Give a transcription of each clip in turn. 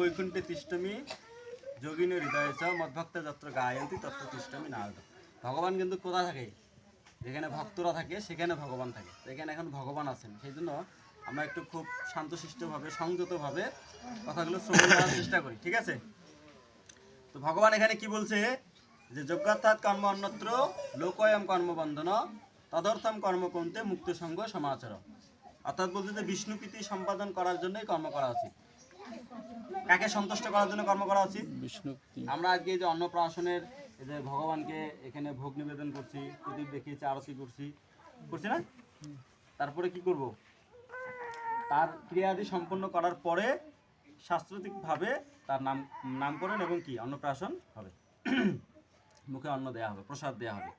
বৈকুণ্ঠে তিষ্টমী, যোগিনী হৃদয় চ, মদভক্ত যত্র গায়ন্তি তত্র তিষ্টমী নারদ। ভগবান কিন্তু কোথা থাকে? যেখানে ভক্তরা থাকে, সেখানে ভগবান থাকে। এখানে এখন ভগবান আছেন। সেই জন্য আমরা একটু খুব শান্তশিষ্টভাবে, সংযতভাবে কথাগুলো শ্রবণ করার চেষ্টা করি, ঠিক আছে? তো ভগবান এখানে কি বলছে? যে যোগ্যার্থাৎ কর্ম অন্যত্র, লোকয়ম কর্মবন্ধন তদর্থম কর্ম কমতে মুক্ত সঙ্গ সমাচার। অর্থাৎ বলছে যে বিষ্ণু প্রীতি সম্পাদন করার জন্যই কর্ম করা উচিত। কাকে সন্তুষ্ট করার জন্য কর্ম করা উচিত? বিষ্ণু আমরা আজকে যে অন্নপ্রাশনের যে ভগবানকে এখানে ভোগ নিবেদন করছি প্রদীপ দেখিয়েছি আরতি করছি। করছি না? তারপরে কি করব? তার ক্রিয়াদি সম্পন্ন করার পরে শাস্ত্রতিকভাবে তার নাম নামকরণ এবং কি? অন্নপ্রাশন হবে। মুখে অন্ন দেয়া হবে প্রসাদ দেওয়া হবে।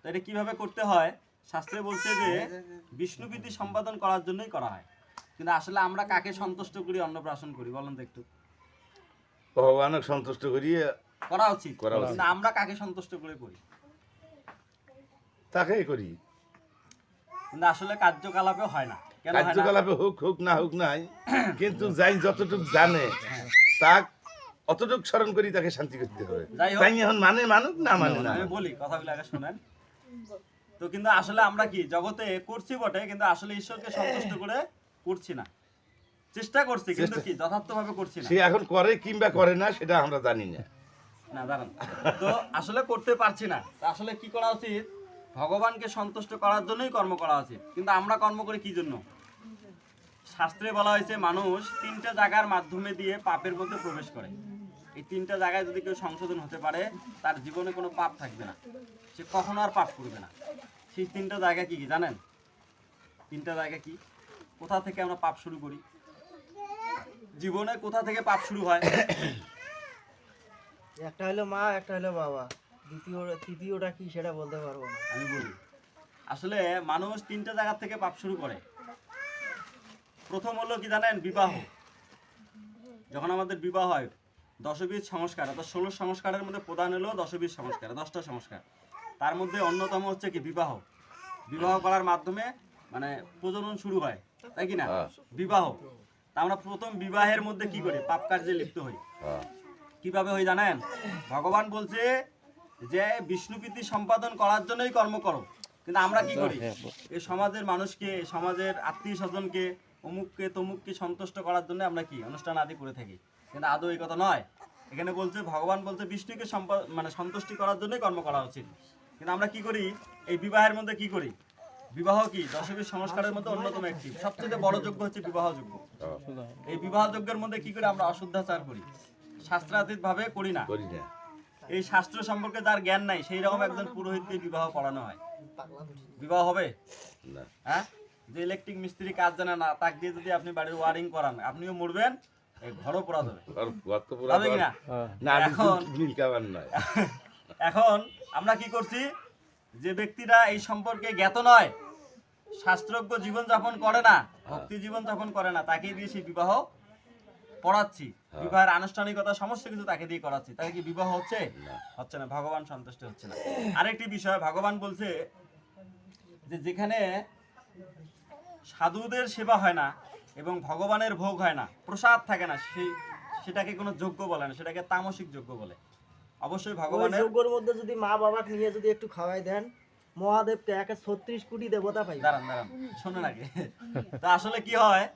তো এটা কীভাবে করতে হয়? শাস্ত্রে বলছে যে বিষ্ণুপ্রীতি সম্পাদন করার জন্যই করা হয়। কিন্তু আসলে আমরা কাকে সন্তুষ্ট করি অন্নপ্রাশন করি? বলেন তো একটু। ভগবানক সন্তুষ্ট করিয়ে করা উচিত। করা উচিত। আমরা কাকে সন্তুষ্ট করে করি? তাকেই করি। কিন্তু আসলে কার্যকলাপে হয় না। হয় না? কার্যকলাপে হোক হোক না হোক নাই কিন্তু যাই যতটুক জানে তাক অতটুক স্মরণ করি তাকে শান্তি করতে হবে। তাই এখন মানে মানুক না মানে না? আমি বলি কথাগুলো আগে শুনেন। তো কিন্তু আসলে আমরা কি জগতে করছি বটে কিন্তু আসলে ঈশ্বরকে সন্তুষ্ট করে করছি না। চেষ্টা করছি কিন্তু কি যথার্থভাবে করছি না। সে এখন করে কিংবা করে না সেটা আমরা জানি না। না তো আসলে করতে পারছি না। আসলে কি করা উচিত? ভগবানকে সন্তুষ্ট করার জন্যই কর্ম করা উচিত। কিন্তু আমরা কর্ম করি কি জন্য? শাস্ত্রে বলা হয়েছে মানুষ তিনটা জায়গার মাধ্যমে দিয়ে পাপের মধ্যে প্রবেশ করে। এই তিনটা জায়গায় যদি কেউ সংশোধন হতে পারে তার জীবনে কোনো পাপ থাকবে না। সে কখনো আর পাপ করবে না। সেই তিনটা জায়গা কি কি জানেন? তিনটা জায়গা কি? কোথা থেকে আমরা পাপ শুরু করি? জীবনে কোথা থেকে পাপ শুরু হয়? একটা হলো মা একটা হলো বাবা। দ্বিতীয় তৃতীয়টা কি সেটা বলতে পারব না। আমি বলি আসলে মানুষ তিনটা জায়গা থেকে পাপ শুরু করে। প্রথম হলো কি জানেন? বিবাহ। যখন আমাদের বিবাহ হয় দশবিধ সংস্কার অর্থাৎ ষোলো সংস্কারের মধ্যে প্রধান হলো দশবিধ সংস্কার দশটা সংস্কার। তার মধ্যে অন্যতম হচ্ছে কি? বিবাহ। বিবাহ করার মাধ্যমে মানে প্রজনন শুরু হয় তাই কি না? হ্যাঁ। বিবাহ। তা আমরা প্রথম বিবাহের মধ্যে কি করি? পাপ কার্যে লিপ্ত হই। হ্যাঁ। কীভাবে হই জানেন? ভগবান বলছে যে বিষ্ণুপ্রীতি সম্পাদন করার জন্যই কর্ম করো। কিন্তু আমরা কি করি? এই সমাজের মানুষকে সমাজের আত্মীয় স্বজনকে অমুককে তমুককে সন্তুষ্ট করার জন্য আমরা কি? অনুষ্ঠান আদি করে থাকি। কিন্তু আদৌ এই কথা নয়। এখানে বলছে ভগবান বলছে বিষ্ণুকে সম্পা- মানে সন্তুষ্টি করার জন্যই কর্ম করা উচিত। কিন্তু আমরা কি করি? এই বিবাহের মধ্যে কি করি? বিবাহ কি? দশমীর সংস্কারের মধ্যে অন্যতম একটি। সবচেয়ে বড় যোগ্য হচ্ছে বিবাহ যোগ্য এই বিবাহ যজ্ঞের মধ্যে কি করে আমরা অশুদ্ধাচার করি? শাস্ত্রাতীত ভাবে করি না। এই শাস্ত্র সম্পর্কে যার জ্ঞান নাই সেই রকম একজন পুরোহিতকে বিবাহ পড়ানো হয়। বিবাহ হবে? হ্যাঁ? যে ইলেকট্রিক মিস্ত্রি কাজ জানে না তাক দিয়ে যদি আপনি বাড়ির ওয়ারিং করান আপনিও মরবেন ঘরও পোড়া যাবে। এখন আমরা কি করছি? যে ব্যক্তিরা এই সম্পর্কে জ্ঞাত নয় শাস্ত্রজ্ঞ জীবন যাপন করে না ভক্তি জীবন যাপন করে না তাকে দিয়ে সেই বিবাহ পড়াচ্ছি। বিবাহের আনুষ্ঠানিকতা সমস্ত কিছু তাকে দিয়ে করাচ্ছি। তাকে কি বিবাহ হচ্ছে? হচ্ছে না ভগবান সন্তুষ্ট হচ্ছে না। আরেকটি বিষয় ভগবান বলছে যে যেখানে সাধুদের সেবা হয় না এবং ভগবানের ভোগ হয় না প্রসাদ থাকে না সেই সেটাকে কোনো যোগ্য বলে না সেটাকে তামসিক যোগ্য বলে। অবশ্যই ভগবানের যজ্ঞর মধ্যে যদি মা বাবাকে নিয়ে যদি একটু খাওয়াই দেন মহাদেবকে একে ছত্রিশ কোটি দেবতা পাই দাঁড়ান দাঁড়ান শোনেন আগে। তা আসলে কি হয়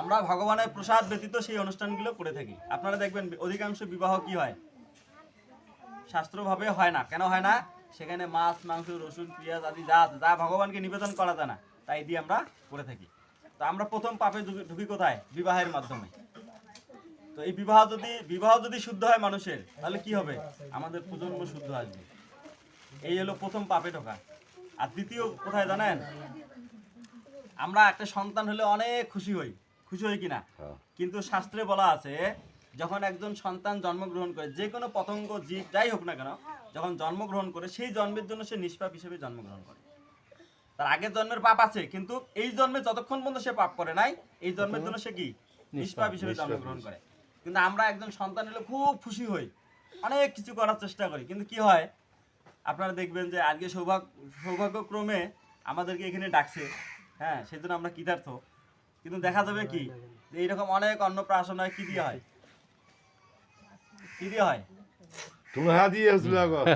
আমরা ভগবানের প্রসাদ ব্যতীত সেই অনুষ্ঠানগুলো করে থাকি। আপনারা দেখবেন অধিকাংশ বিবাহ কি হয়? শাস্ত্রভাবে হয় না। কেন হয় না? সেখানে মাছ মাংস রসুন পেঁয়াজ আদি যা আছে, যা ভগবানকে নিবেদন করা যায় না তাই দিয়ে আমরা করে থাকি। তো আমরা প্রথম পাপে ঢুকি কোথায়? বিবাহের মাধ্যমে। তো এই বিবাহ যদি বিবাহ যদি শুদ্ধ হয় মানুষের তাহলে কি হবে? আমাদের প্রজন্ম শুদ্ধ আসবে। এই হলো প্রথম পাপে ঢোকা। আর দ্বিতীয় কোথায় জানেন? আমরা একটা সন্তান হলে অনেক খুশি হই। খুশি হই কিনা? হ্যাঁ। কিন্তু শাস্ত্রে বলা আছে যখন একজন সন্তান জন্মগ্রহণ করে যে কোনো পতঙ্গ জীব যাই হোক না কেন যখন জন্মগ্রহণ করে সেই জন্মের জন্য সে নিষ্পাপ হিসেবে জন্মগ্রহণ করে। তার আগের জন্মের পাপ আছে কিন্তু এই জন্মে যতক্ষণ পর্যন্ত সে পাপ করে নাই এই জন্মের জন্য সে কি? নিষ্পাপ হিসেবে জন্মগ্রহণ করে। কিন্তু আমরা একজন সন্তান হলে খুব খুশি হই। অনেক কিছু করার চেষ্টা করি। কিন্তু কি হয়? আপনারা দেখবেন যে আজকে সৌভাগ্য সৌভাগ্যক্রমে আমাদেরকে এখানে ডাকছে। হ্যাঁ সেই জন্য আমরা কৃতার্থ। কিন্তু দেখা যাবে কি? যে এইরকম অনেক অন্নপ্রাশন হয়? কি দিয়ে হয়? কি দিয়ে হয়।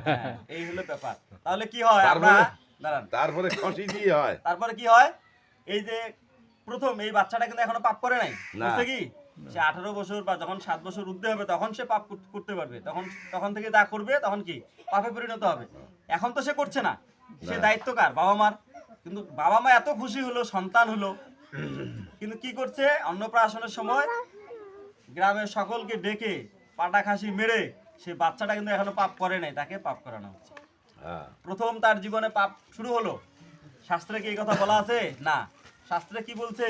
হ্যাঁ, এই হলো ব্যাপার। তাহলে কি হয়? আমরা তারপরে? দাঁড়ান। তারপরে খসি দিয়ে হয়। তারপরে কি হয়? এই যে প্রথম এই বাচ্চাটা কিন্তু এখনও পাপ করে নাই। বুঝছে কি? সে আঠারো বছর বা যখন সাত বছর উঠতে হবে তখন সে পাপ করতে পারবে। তখন তখন থেকে যা করবে তখন কি? পাপে পরিণত হবে। এখন তো সে করছে না। সে দায়িত্ব কার? বাবা মার। কিন্তু বাবা মা এত খুশি হলো সন্তান হলো। কিন্তু কি করছে? অন্নপ্রাশনের সময় গ্রামের সকলকে ডেকে পাটা খাসি মেরে সে বাচ্চাটা কিন্তু এখনও পাপ করে নাই তাকে পাপ করানো হচ্ছে। হ্যাঁ। প্রথম তার জীবনে পাপ শুরু হলো। শাস্ত্রে কি এই কথা বলা আছে? না। শাস্ত্রে কি বলছে?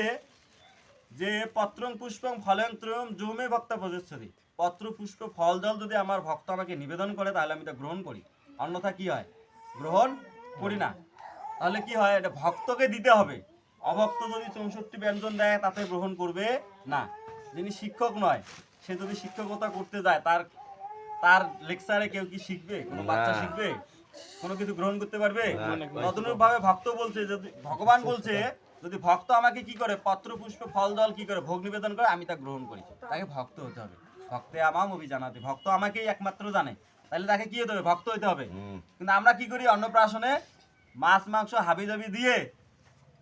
যে পত্রং পুষ্পং ফলং ত্রয়ম জমে ভক্তা প্রযোচ্ছতি পত্র পুষ্প ফল জল যদি আমার ভক্ত আমাকে নিবেদন করে তাহলে আমি তা গ্রহণ করি। অন্যথা কি হয়? গ্রহণ করি না। তাহলে কি হয়? এটা ভক্তকে দিতে হবে। অভক্ত যদি চৌষট্টি ব্যঞ্জন দেয় তাতে গ্রহণ করবে না। যিনি শিক্ষক নয় সে যদি শিক্ষকতা করতে যায় তার তার লেকচারে কেউ কি শিখবে? কোনো বাচ্চা শিখবে? কোনো কিছু গ্রহণ করতে পারবে? না। তদনুরূপ ভাবে ভক্ত বলছে যদি ভগবান বলছে যদি ভক্ত আমাকে কি করে পত্র পুষ্প ফল দল কি করে ভোগ নিবেদন করে আমি তা গ্রহণ করি। তাকে ভক্ত হতে হবে। ভক্তে আমাম অভিজানাতে ভক্ত আমাকেই একমাত্র জানে। তাহলে তাকে কি হতে হবে? ভক্ত হতে হবে। কিন্তু আমরা কি করি? অন্নপ্রাশনে মাছ মাংস হাবি জাবি দিয়ে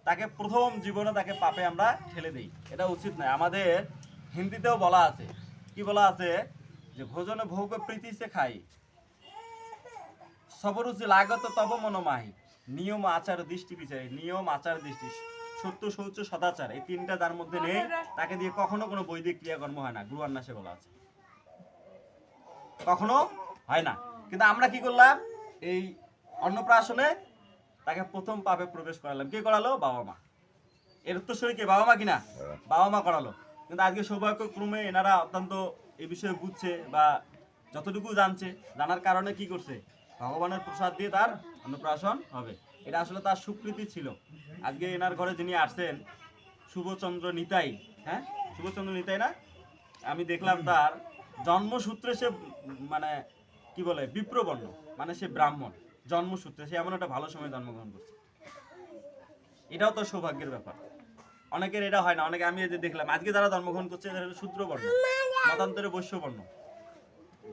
তাকে প্রথম জীবনে তাকে পাপে আমরা ঠেলে দিই। এটা উচিত নয়। আমাদের হিন্দিতেও বলা আছে। কি বলা আছে? যে ভোজনে ভোগ প্রীতি সে খাই সবরুচি লাগত তব মনোমাহি। নিয়ম আচার দৃষ্টি বিচারে। নিয়ম আচার দৃষ্টি। সত্য শৌচ সদাচার এই তিনটা যার মধ্যে নেই তাকে দিয়ে কখনো কোনো বৈদিক ক্রিয়াকর্ম হয় না গুরুয়ান্নাসে বলা আছে। কখনো হয় না। কিন্তু আমরা কি করলাম? এই অন্নপ্রাশনে তাকে প্রথম পাপে প্রবেশ করালাম। কে করালো? বাবা মা। এর উত্তরসূরি কে? বাবা মা কিনা বাবা মা করালো। কিন্তু আজকে সৌভাগ্যক্রমে এনারা অত্যন্ত এই বিষয়ে বুঝছে বা যতটুকু জানছে জানার কারণে কি করছে? ভগবানের প্রসাদ দিয়ে তার অন্নপ্রাশন হবে। এটা আসলে তার স্বীকৃতি ছিল। আজকে এনার ঘরে যিনি আসছেন, শুভচন্দ্র নিতাই হ্যাঁ? শুভচন্দ্র নিতাই না? আমি দেখলাম তার জন্মসূত্রে সে মানে কি বলে, বিপ্রবর্ণ মানে সে ব্রাহ্মণ, জন্মসূত্রে। সে এমন একটা ভালো সময় জন্মগ্রহণ করছে। এটাও তো সৌভাগ্যের ব্যাপার। অনেকের এটা হয় না, অনেকে আমি যে দেখলাম, আজকে যারা জন্মগ্রহণ করছে হলো শূদ্রবর্ণ, মতান্তরে বৈশ্যবর্ণ।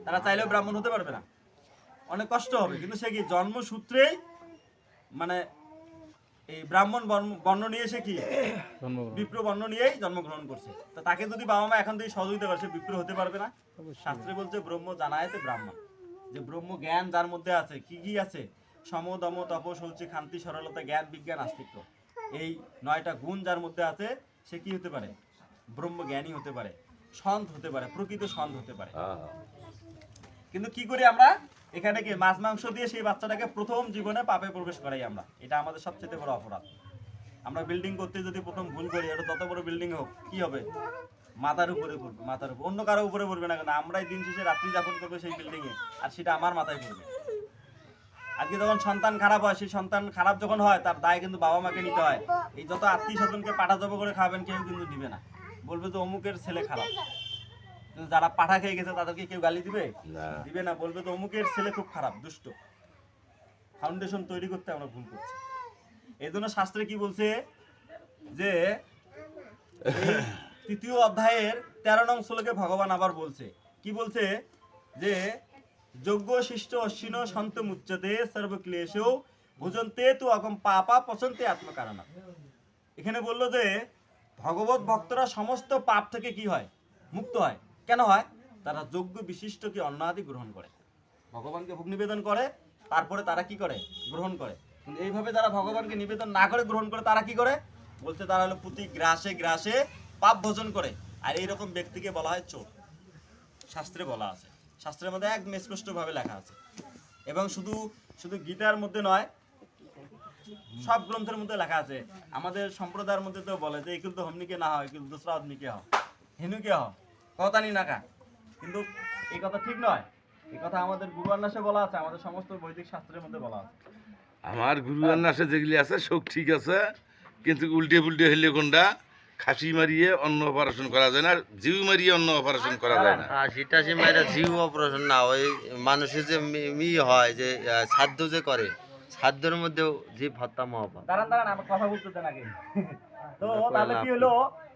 তারা চাইলেও ব্রাহ্মণ হতে পারবে না। অনেক কষ্ট হবে, কিন্তু সে কি জন্মসূত্রেই মানে এই ব্রাহ্মণ বর্ণ- নিয়ে সে কি? বিপ্র বর্ণ নিয়েই জন্মগ্রহণ করছে। তা তাকে যদি বাবা মা এখন থেকে সহযোগিতা করে সে বিপ্র হতে পারবে না? শাস্ত্রে বলছে ব্রহ্ম জানায়তে ব্রাহ্মণ। যে ব্রহ্ম জ্ঞান যার মধ্যে আছে কি কি আছে? সম দম তপ শৌচি শান্তি সরলতা জ্ঞান বিজ্ঞান আস্তিত্ব। এই নয়টা গুণ যার মধ্যে আছে সে কি হতে পারে? ব্রহ্ম জ্ঞানী হতে পারে সন্ত হতে পারে প্রকৃত সন্ত হতে পারে। কিন্তু কি করি আমরা? এখানে কি মাছ মাংস দিয়ে সেই বাচ্চাটাকে প্রথম জীবনে পাপে প্রবেশ করাই আমরা? এটা আমাদের সবচেয়ে বড় অপরাধ। আমরা বিল্ডিং করতে যদি প্রথম ভুল করি, এটা তত বড় বিল্ডিং হোক, কি হবে? মাথার উপরে পড়বে, মাথার উপর। অন্য কারও উপরে পড়বে না কেন? আমরাই দিন শেষে রাত্রি যাপন করব সেই বিল্ডিং এ, আর সেটা আমার মাথায় পড়বে। আজকে যখন সন্তান খারাপ হয়, সেই সন্তান খারাপ যখন হয়, তার দায় কিন্তু বাবা মাকে নিতে হয়। এই যত আত্মীয় স্বজনকে পাঠা জব করে খাবেন, কেউ কিন্তু দিবে না। বলবে তো অমুকের ছেলে খারাপ। কিন্তু যারা পাঠা খেয়ে গেছে তাদেরকে কেউ গালি দিবে? দিবে না বলবে তো অমুকের ছেলে খুব খারাপ দুষ্ট। ফাউন্ডেশন তৈরি করতে আমরা ভুল করছি। এই জন্য শাস্ত্রে কি বলছে যে তৃতীয় অধ্যায়ের তেরো নং শ্লোকে ভগবান আবার বলছে কি বলছে? যে যোগ্য শিষ্ট অশ্বিন সন্ত মুচ্চতে সর্বক্লেশ ভোজন্তে তু অকম পাপা পচন্তে আত্মকারণ। এখানে বলল যে ভগবত ভক্তরা সমস্ত পাপ থেকে কি হয়? মুক্ত হয়। কেন হয়? তারা যোগ্য বিশিষ্ট কি অন্ন আদি গ্রহণ করে। ভগবানকে ভোগ নিবেদন করে, তারপরে তারা কি করে? গ্রহণ করে। কিন্তু এইভাবে তারা ভগবানকে নিবেদন না করে, গ্রহণ করে, তারা কি করে? বলতে তারা হলো প্রতি গ্রাসে গ্রাসে পাপ ভোজন করে। আর এইরকম ব্যক্তিকে বলা হয় চোর। শাস্ত্রে বলা আছে। শাস্ত্রের মধ্যে একদম স্পষ্টভাবে লেখা আছে। এবং শুধু শুধু গীতার মধ্যে নয়, সব গ্রন্থের মধ্যে লেখা আছে। আমাদের সম্প্রদায়ের মধ্যে তো বলে যে এই কিন্তু হমনিকে না হয় কিন্তু দোসরা আদমিকে হও। হিনুকে হও। কথা নি নাকা। কিন্তু এই কথা ঠিক নয়। এই কথা আমাদের গুরুয়ান্নাসে বলা আছে আমাদের সমস্ত বৈদিক শাস্ত্রের মধ্যে বলা আছে। আমার গুরু আন্নাসে যেগুলি আছে সব ঠিক আছে কিন্তু উল্টে পুল্টে হইলে কোনটা? খাসি মারিয়ে অন্ন অপারেশন করা যায় না আর জিউ মারিয়ে অন্ন অপারেশন করা যায় না। হাসি টাসি মেয়েরা জিউ অপারেশন না ওই মানুষের যে মি- হয় যে সাধ্য যে করে সাধ্যের মধ্যেও জীব হত্যা মহাপাপ। দাঁড়ান দাঁড়ান আমার কথা বলতে দেন আগে তো তাহলে কি হলো?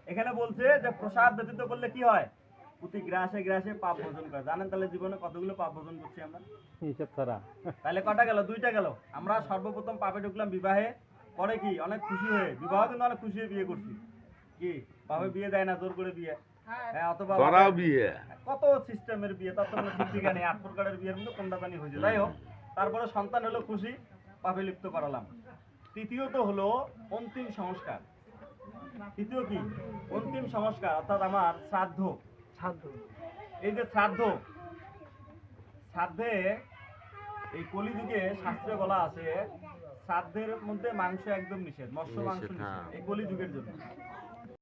এখানে বলছে যে প্রসাদ ব্যতীত করলে কি হয়? প্রতি গ্রাসে গ্রাসে পাপ ভোজন করে। জানেন তাহলে জীবনে কতগুলো পাপ ভোজন করছি আমরা? হিসাব ছাড়া। তাহলে কটা গেল? দুইটা গেল। আমরা সর্বপ্রথম পাপে ঢুকলাম বিবাহে। পরে কি? অনেক খুশি হয়ে। বিবাহ কিন্তু অনেক খুশি হয়ে বিয়ে করছি। কি? বিয়ে দেয় না জোর করে বিয়ে। হ্যাঁ। অথবা বিয়ে। কত সিস্টেমের বিয়ে তার কোনো ঠিক ঠিকা নেই। আট প্রকারের বিয়ের মধ্যে কোনটা জানি হয়েছে। যাই হোক তারপরে সন্তান হলো খুশি পাপে লিপ্ত করালাম। তৃতীয়ত হলো অন্তিম সংস্কার। তৃতীয় কি? অন্তিম সংস্কার অর্থাৎ আমার শ্রাদ্ধ। এই যে শ্রাদ্ধ শ্রাদ্ধে এই কলিযুগে শাস্ত্রে বলা আছে শ্রাদ্ধের মধ্যে মাংস একদম নিষেধ মৎস্য মাংস হ্যাঁ। এই কলিযুগের জন্য